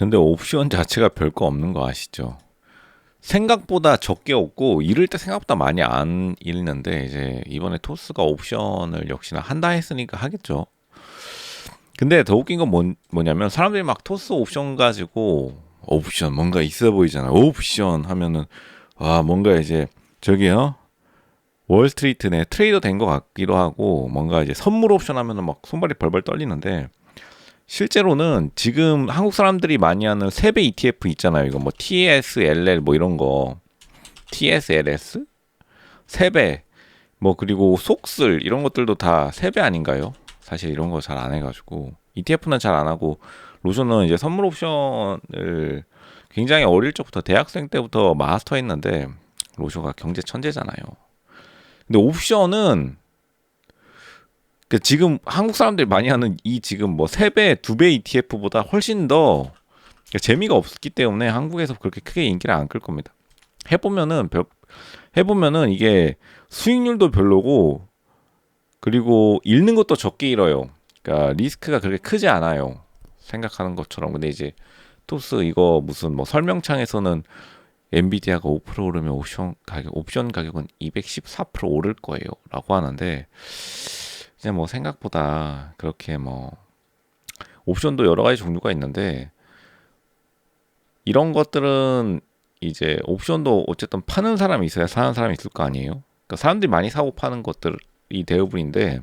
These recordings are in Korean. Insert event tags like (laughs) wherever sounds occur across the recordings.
근데 옵션 자체가 별거 없는 거 아시죠? 생각보다 적게 없고 잃을 때 생각보다 많이 안 잃는데 이제 이번에 토스가 옵션을 역시나 한다 했으니까 하겠죠. 근데 더 웃긴 건 뭐, 뭐냐면 사람들이 막 토스 옵션 가지고 옵션 뭔가 있어 보이잖아. 옵션 하면은 와 뭔가 이제 저기요 월스트리트 내 트레이더 된 것 같기도 하고 뭔가 이제 선물 옵션 하면은 막 손발이 벌벌 떨리는데 실제로는 지금 한국 사람들이 많이 하는 세배 ETF 있잖아요. 이거 뭐 TSLL 뭐 이런 거 TSLS 세배 뭐 그리고 속슬 이런 것들도 다 세배 아닌가요? 사실 이런 거 잘 안 해가지고 ETF는 잘 안 하고 로션은 이제 선물 옵션을 굉장히 어릴 적부터 대학생 때부터 마스터했는데 로쇼가 경제 천재잖아요. 근데 옵션은 그 지금 한국 사람들이 많이 하는 이 지금 뭐 세 배, 두 배 ETF보다 훨씬 더 재미가 없기 때문에 한국에서 그렇게 크게 인기를 안 끌 겁니다. 해보면은 해보면은 이게 수익률도 별로고 그리고 잃는 것도 적게 잃어요. 그러니까 리스크가 그렇게 크지 않아요. 생각하는 것처럼. 근데 이제 토스 이거 무슨 뭐 설명창에서는 엔비디아가 5% 오르면 옵션 가격 옵션 가격은 214% 오를 거예요라고 하는데 이제 뭐 생각보다 그렇게 뭐 옵션도 여러 가지 종류가 있는데 이런 것들은 이제 옵션도 어쨌든 파는 사람이 있어야 사는 사람이 있을 거 아니에요. 그러니까 사람들이 많이 사고 파는 것들이 대부분인데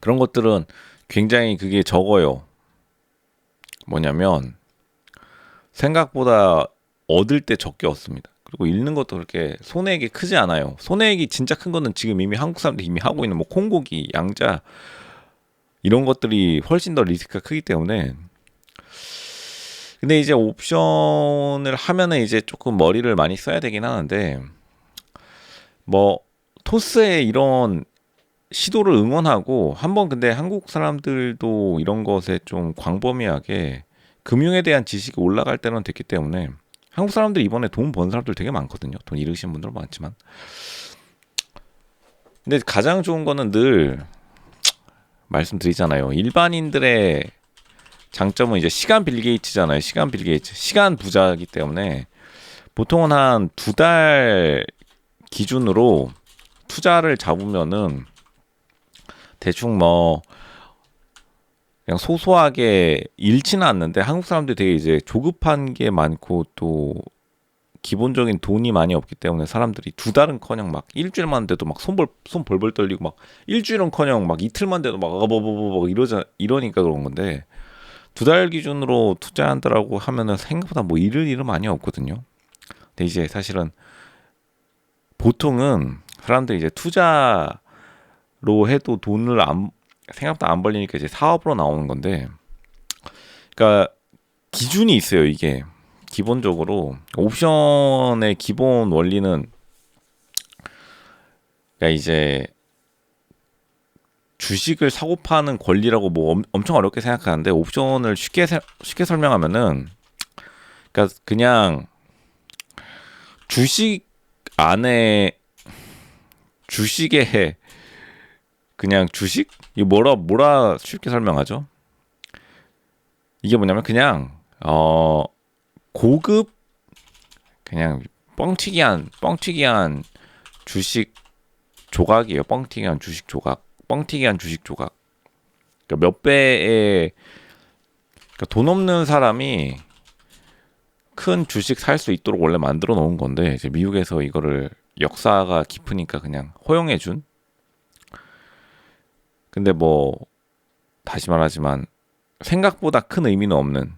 그런 것들은 굉장히 그게 적어요. 뭐냐면 생각보다 얻을 때 적게 얻습니다. 그리고 잃는 것도 그렇게 손해액이 크지 않아요. 손해액이 진짜 큰 거는 지금 이미 한국 사람들이 이미 하고 있는 뭐 콩고기, 양자 이런 것들이 훨씬 더 리스크가 크기 때문에 근데 이제 옵션을 하면은 이제 조금 머리를 많이 써야 되긴 하는데 뭐 토스의 이런 시도를 응원하고 한번 근데 한국 사람들도 이런 것에 좀 광범위하게 금융에 대한 지식이 올라갈 때는 됐기 때문에 한국 사람들 이번에 돈 번 사람들 되게 많거든요. 돈 잃으신 분들 많지만. 근데 가장 좋은 거는 늘 말씀드리잖아요. 일반인들의 장점은 이제 시간 빌 게이츠잖아요. 시간 빌 게이츠. 시간 부자이기 때문에 보통은 한 두 달 기준으로 투자를 잡으면은 대충 뭐 그냥 소소하게 잃지는 않는데 한국 사람들이 되게 이제 조급한 게 많고 또 기본적인 돈이 많이 없기 때문에 사람들이 두 달은커녕 막 일주일만 돼도 막 손벌 손 벌벌 떨리고 막 일주일은커녕 막 이틀만 돼도 막 어버버버버 이러자 이러니까 그런 건데 두 달 기준으로 투자한다라고 하면은 생각보다 뭐 잃을 일은 많이 없거든요. 근데 이제 사실은 보통은 사람들이 이제 투자로 해도 돈을 안 생각보다 안 벌리니까 이제 사업으로 나오는 건데, 그러니까 기준이 있어요. 이게 기본적으로 옵션의 기본 원리는 그러니까 이제 주식을 사고 파는 권리라고 뭐 엄청 어렵게 생각하는데 옵션을 쉽게 쉽게 설명하면은 그러니까 그냥 주식 안에 주식에 그냥 주식? 이 뭐라 뭐라 쉽게 설명하죠? 이게 뭐냐면 그냥 어 고급 그냥 뻥튀기한 뻥튀기한 주식 조각이에요. 뻥튀기한 주식 조각. 뻥튀기한 주식 조각. 그러니까 몇 배의 그러니까 돈 없는 사람이 큰 주식 살 수 있도록 원래 만들어 놓은 건데 이제 미국에서 이거를 역사가 깊으니까 그냥 허용해 준 근데 뭐 다시 말하지만 생각보다 큰 의미는 없는.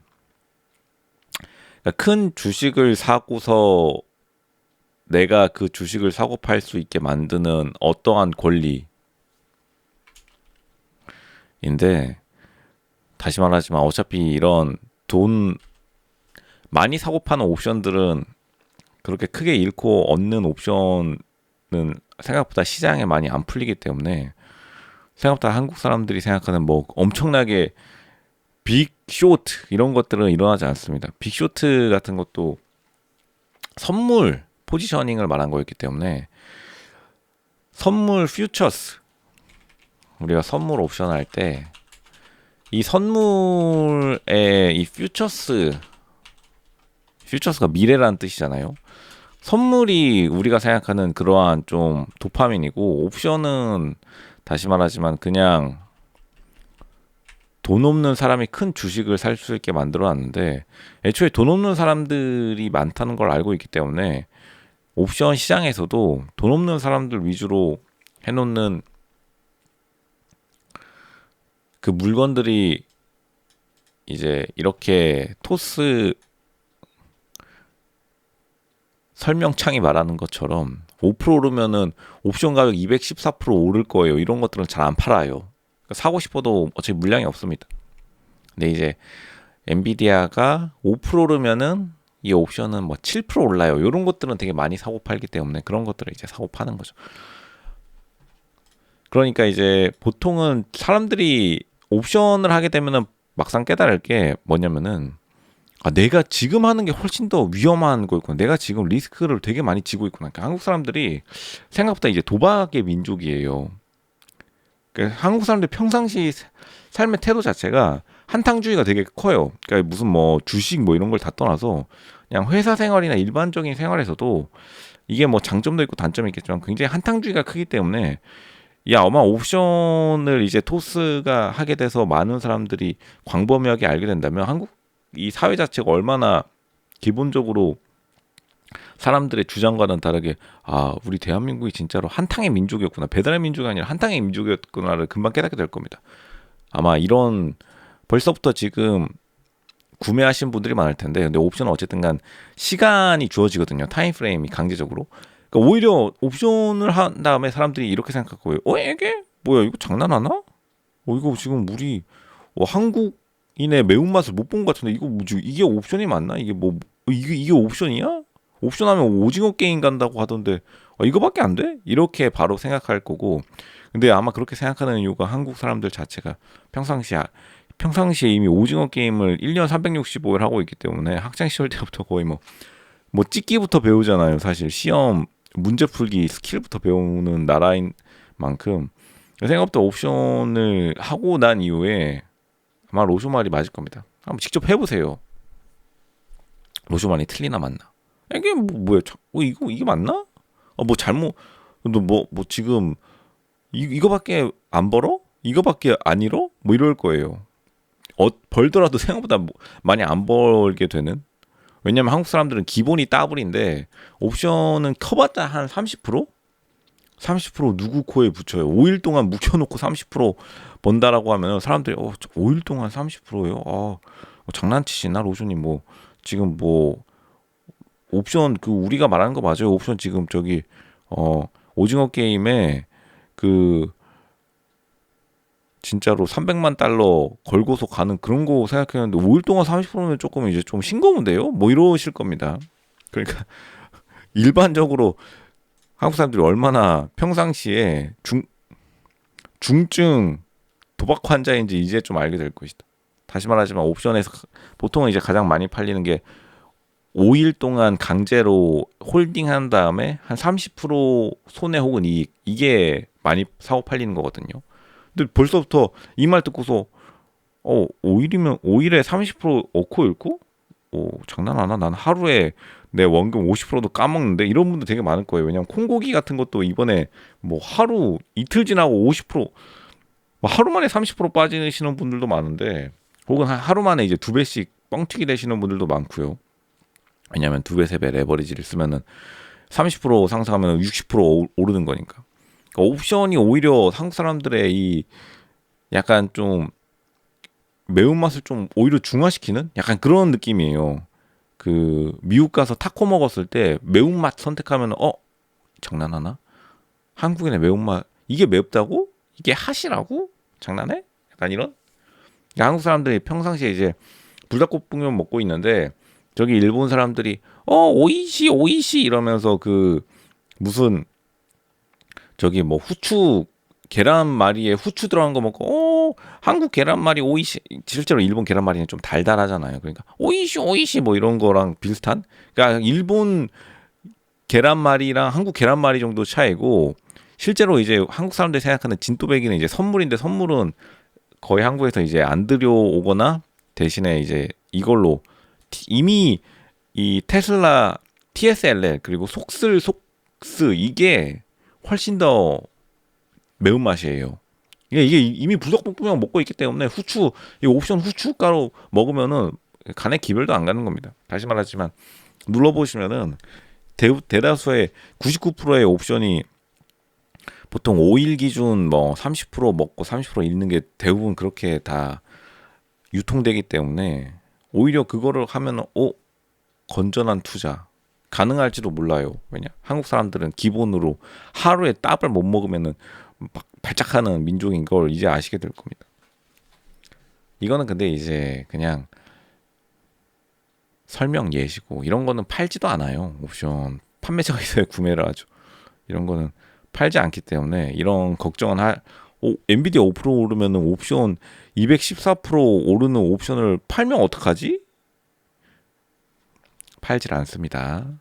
그러니까 큰 주식을 사고서 내가 그 주식을 사고 팔 수 있게 만드는 어떠한 권리인데 다시 말하지만 어차피 이런 돈 많이 사고 파는 옵션들은 그렇게 크게 잃고 얻는 옵션은 생각보다 시장에 많이 안 풀리기 때문에 생각보다 한국 사람들이 생각하는 뭐 엄청나게 빅 쇼트 이런 것들은 일어나지 않습니다. 빅 쇼트 같은 것도 선물 포지셔닝을 말한 거였기 때문에 선물 퓨처스 우리가 선물 옵션 할 때 이 선물의 이 퓨처스 퓨처스가 미래라는 뜻이잖아요. 선물이 우리가 생각하는 그러한 좀 도파민이고 옵션은 다시 말하지만 그냥 돈 없는 사람이 큰 주식을 살 수 있게 만들어 놨는데 애초에 돈 없는 사람들이 많다는 걸 알고 있기 때문에 옵션 시장에서도 돈 없는 사람들 위주로 해놓는 그 물건들이 이제 이렇게 토스 설명창이 말하는 것처럼 5% 오르면은 옵션 가격 214% 오를 거예요. 이런 것들은 잘 안 팔아요. 그러니까 사고 싶어도 어차피 물량이 없습니다. 근데 이제 엔비디아가 5% 오르면은 이 옵션은 뭐 7% 올라요. 이런 것들은 되게 많이 사고 팔기 때문에 그런 것들을 이제 사고 파는 거죠. 그러니까 이제 보통은 사람들이 옵션을 하게 되면은 막상 깨달을 게 뭐냐면은 아, 내가 지금 하는 게 훨씬 더 위험한 거였구나. 내가 지금 리스크를 되게 많이 지고 있구나. 그러니까 한국 사람들이 생각보다 이제 도박의 민족이에요. 그러니까 한국 사람들 평상시 삶의 태도 자체가 한탕주의가 되게 커요. 그러니까 무슨 뭐 주식 뭐 이런 걸 다 떠나서 그냥 회사 생활이나 일반적인 생활에서도 이게 뭐 장점도 있고 단점이 있겠지만 굉장히 한탕주의가 크기 때문에 야, 아마 옵션을 이제 토스가 하게 돼서 많은 사람들이 광범위하게 알게 된다면 한국 이 사회 자체가 얼마나 기본적으로 사람들의 주장과는 다르게 아 우리 대한민국이 진짜로 한탕의 민족이었구나 배달의 민족이 아니라 한탕의 민족이었구나를 금방 깨닫게 될 겁니다. 아마 이런 벌써부터 지금 구매하신 분들이 많을 텐데 근데 옵션은 어쨌든간 시간이 주어지거든요 타임 프레임이 강제적으로 그러니까 오히려 옵션을 한 다음에 사람들이 이렇게 생각하고 어 이게 뭐야 이거 장난하나? 어 이거 지금 우리 어, 한국 인의 매운맛을 못 본 것 같은데 이거 뭐지 이게 옵션이 맞나? 이게 뭐 어, 이게 이게 옵션이야? 옵션 하면 오징어 게임 간다고 하던데 어, 이거밖에 안 돼? 이렇게 바로 생각할 거고 근데 아마 그렇게 생각하는 이유가 한국 사람들 자체가 평상시에 평상시에 이미 오징어 게임을 1년 365일 하고 있기 때문에 학창 시절 때부터 거의 뭐뭐 찍기부터 배우잖아요. 사실 시험 문제 풀기 스킬부터 배우는 나라인 만큼 생각보다 옵션을 하고 난 이후에 아마 로쇼 말이 맞을 겁니다. 한번 직접 해보세요. 로쇼 말이 틀리나 맞나? 이게 뭐, 뭐야? 어, 이거 이게 맞나? 어, 뭐 잘못 너뭐뭐 뭐 지금 이, 이거밖에 안 벌어? 이거밖에 안 잃어? 뭐 이럴 거예요. 어, 벌더라도 생각보다 뭐 많이 안 벌게 되는 왜냐면 한국 사람들은 기본이 따블인데 옵션은 커봤자 한 30%? 30% 누구 코에 붙여요. 5일 동안 묵혀놓고 30% 번다라고 하면 사람들이 어 5일 동안 30%요. 아 어, 장난치시나 로션님 뭐 지금 뭐 옵션 그 우리가 말하는 거 맞아요. 옵션 지금 저기 어 오징어 게임에 그 진짜로 300만 달러 걸고서 가는 그런 거 생각했는데 5일 동안 30%면 조금 이제 좀 싱거운데요? 뭐 이러실 겁니다. 그러니까 (laughs) 일반적으로 한국 사람들이 얼마나 평상시에 중 중증 도박 환자인지 이제 좀 알게 될 것이다. 다시 말하지만 옵션에서 보통은 이제 가장 많이 팔리는 게 5일 동안 강제로 홀딩한 다음에 한 30% 손해 혹은 이익 이게 많이 사고 팔리는 거거든요. 근데 벌써부터 이 말 듣고서 어 5일이면 5일에 30% 얻고 잃고 어 장난하나? 난 하루에 내 원금 50%도 까먹는데 이런 분들 되게 많을 거예요. 왜냐면 콩고기 같은 것도 이번에 뭐 하루 이틀 지나고 50% 뭐 하루 만에 30% 빠지시는 분들도 많은데 혹은 하루 만에 이제 두 배씩 뻥튀기 되시는 분들도 많고요. 왜냐하면 두 배, 세 배 레버리지를 쓰면은 30% 상승하면 60% 오르는 거니까. 그러니까 옵션이 오히려 한국 사람들의 이 약간 좀 매운맛을 좀 오히려 중화시키는 약간 그런 느낌이에요. 그 미국 가서 타코 먹었을 때 매운맛 선택하면 어 장난하나? 한국인의 매운맛 이게 맵다고? 이게 핫이라고? 장난해? 약간 이런? 그러니까 한국 사람들이 평상시에 이제 불닭볶음면 먹고 있는데 저기 일본 사람들이 어 오이시 오이시 이러면서 그 무슨 저기 뭐 후추 계란말이에 후추 들어간 거 먹고 어 한국 계란말이 오이시 실제로 일본 계란말이는 좀 달달하잖아요. 그러니까 오이시 오이시 뭐 이런 거랑 비슷한 그러니까 일본 계란말이랑 한국 계란말이 정도 차이고 실제로 이제 한국 사람들이 생각하는 진또배기는 이제 선물인데 선물은 거의 한국에서 이제 안 들여오거나 대신에 이제 이걸로 티- 이미 이 테슬라 TSLL 그리고 속슬 속스 이게 훨씬 더 매운맛이에요. 이게 이게 이미 부석볶음면 먹고 있기 때문에 후추 이 옵션 후춧가루 먹으면은 간에 기별도 안 가는 겁니다. 다시 말하지만 눌러 보시면은 대, 대다수의 99%의 옵션이 보통 5일 기준 뭐 30% 먹고 30% 잃는 게 대부분 그렇게 다 유통되기 때문에 오히려 그거를 하면 어 건전한 투자 가능할지도 몰라요. 왜냐 한국 사람들은 기본으로 하루에 따블 못 먹으면은 막 발작하는 민족인 걸 이제 아시게 될 겁니다. 이거는 근데 이제 그냥 설명 예시고 이런 거는 팔지도 않아요. 옵션 판매자가 있어야 구매를 하죠. 이런 거는 팔지 않기 때문에 이런 걱정은 할 오, 엔비디아 5% 오르면은 옵션 214% 오르는 옵션을 팔면 어떡하지? 팔질 않습니다.